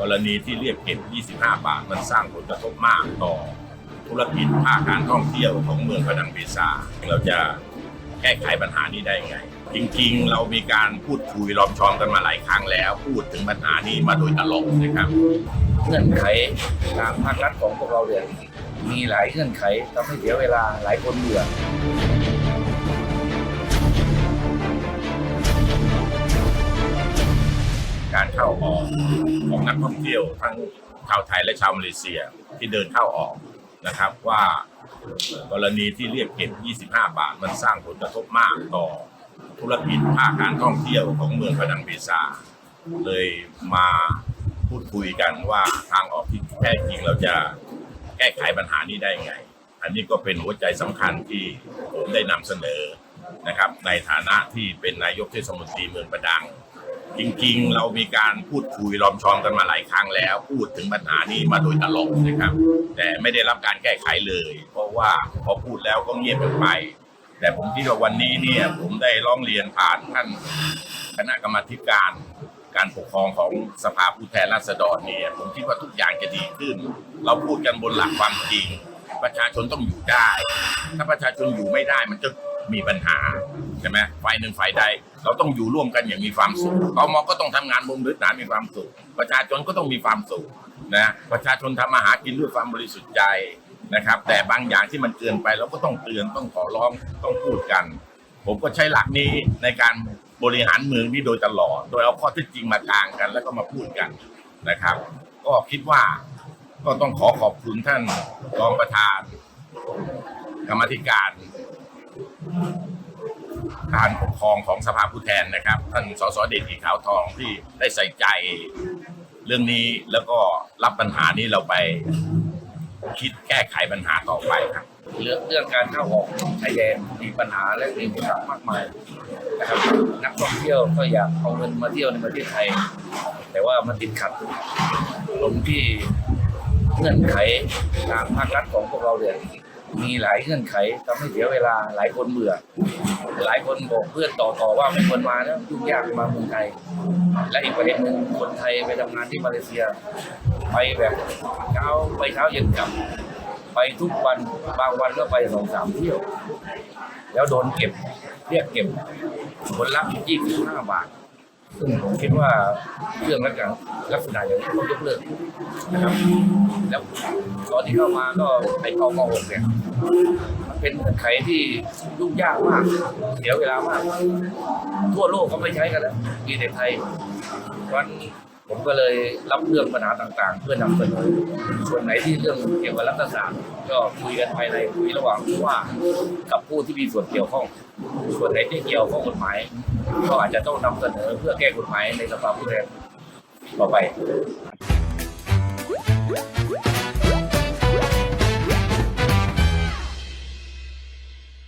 กรณีที่เรียกเก็บ 25 บาท มันสร้างผลกระทบมากต่อธุรกิจภาคการท่องเที่ยวของเมืองพะดังเบซาเราจะแก้ไขปัญหานี้ได้ไง จริงๆ เรามีการพูดคุยล้อมชอมกันมาหลายครั้งแล้ว พูดถึงปัญหานี้มาโดยตลอดนะครับ เงื่อนไขทางภาครัฐของพวกเราเนี่ยมีหลายเงื่อนไขทำให้เสียเวลาหลายคนเบื่อ ของนักท่องเที่ยวทั้งชาวไทยและชาวมาเลเซียที่เดินเข้าออกนะครับว่ากรณีที่เรียกเก็บ 25 บาทมันสร้างผลกระทบมากต่อธุรกิจภาคการท่องเที่ยวของเมืองพะดังเบซาเลยมาพูดคุยกันว่าทางออกที่แท้จริงเราจะแก้ไขปัญหานี้ได้ไง อันนี้ก็เป็นหัวใจสำคัญที่ผมได้นำเสนอนะครับในฐานะที่เป็นนายกเทศมนตรีเมืองประดัง จริงๆ เรามีการพูดคุยล้อมชอมกันมาหลายครั้งแล้ว พูดถึงปัญหานี้มาโดยตลอดนะครับ แต่ไม่ได้รับการแก้ไขเลย เพราะว่าพอพูดแล้วก็เงียบไป แต่ผมคิดว่าวันนี้เนี่ยผมได้ร้องเรียนผ่านท่านคณะกรรมธิการ การปกครองของสภาผู้แทนราษฎรเนี่ยผมคิดว่าทุกอย่างจะดีขึ้น เราพูดกันบนหลักความจริง ประชาชนต้องอยู่ได้ ถ้าประชาชนอยู่ไม่ได้มันจะ มีปัญหาใช่ไหมฝ่ายหนึ่งฝ่ายใด เราต้องอยู่ร่วมกันอย่างมีความสุขตมก็ต้องทำงานบนพื้นฐานมีความสุข ประชาชนก็ต้องมีความสุขนะประชาชนทำมาหากินด้วยความบริสุทธิ์ใจนะครับ แต่บางอย่างที่มันเกินไปเราก็ต้องเตือนต้องขอร้องต้องพูดกัน ผมก็ใช้หลักนี้ในการบริหารเมืองนี้โดยตลอด โดยเอาข้อเท็จจริงมากลางกัน แล้วก็มาพูดกันนะครับ ก็คิดว่าก็ต้องขอขอบคุณท่านรองประธาน กรรมธิการ การปกครองของสภาผู้แทนนะครับ ท่านสสเดชอีขาวทองที่ได้ใส่ใจเรื่องนี้แล้วก็รับปัญหานี้เราไปคิดแก้ไขปัญหาต่อไปครับ เรื่องเรื่องการเข้าออกชายแดนมีปัญหาและมีปสรรคมากมายนะครับนักท่องเที่ยวก็อยากเอาเงินมาเที่ยวในประเทศไทย แต่ว่ามันติดขัดตรงที่เงื่อนไขทางภาครัฐของพวกเราเนี่ย มีหลายเงื่อนไขทำให้เสียเวลาหลายคนเบื่อ หลายคนบอกเพื่อนต่อๆว่าไม่ควรมาแล้วยุ่งยากมาเมืองไทย และอีกประเด็นหนึ่งคนไทยไปทำงานที่มาเลเซีย ไปแบบเช้าไปเช้าเย็นกลับ ไปทุกวันบางวันก็ไปสองสามเที่ยว แล้วโดนเก็บเรียกเก็บผลลัพธ์ยี่สิบห้าบาท ซึ่งผมคิดว่าเรื่องลักษณะลักษณะอย่างนี้ต้องยกเลิกนะครับแล้วตอนที่เข้ามาก็ไอ้กมหกเนี่ยมันเป็นเงื่อนไขที่ยุ่งยากมากเสียเวลามาก ทั่วโลกก็ไม่ใช้กันแล้วมีแต่ไทยวัน ผมก็เลยรับเรื่องปัญหาต่างๆ เพื่อนำเสนอส่วนไหนที่เรื่องเกี่ยวกับรัฐศาสตร์ก็คุยกันภายในคุยระหว่างผู้ว่ากับผู้ที่มีส่วนเกี่ยวข้อง ส่วนไหนที่เกี่ยวข้องกฎหมาย ก็อาจจะต้องนำเสนอเพื่อแก้กฎหมายในสภาผู้แทนต่อไป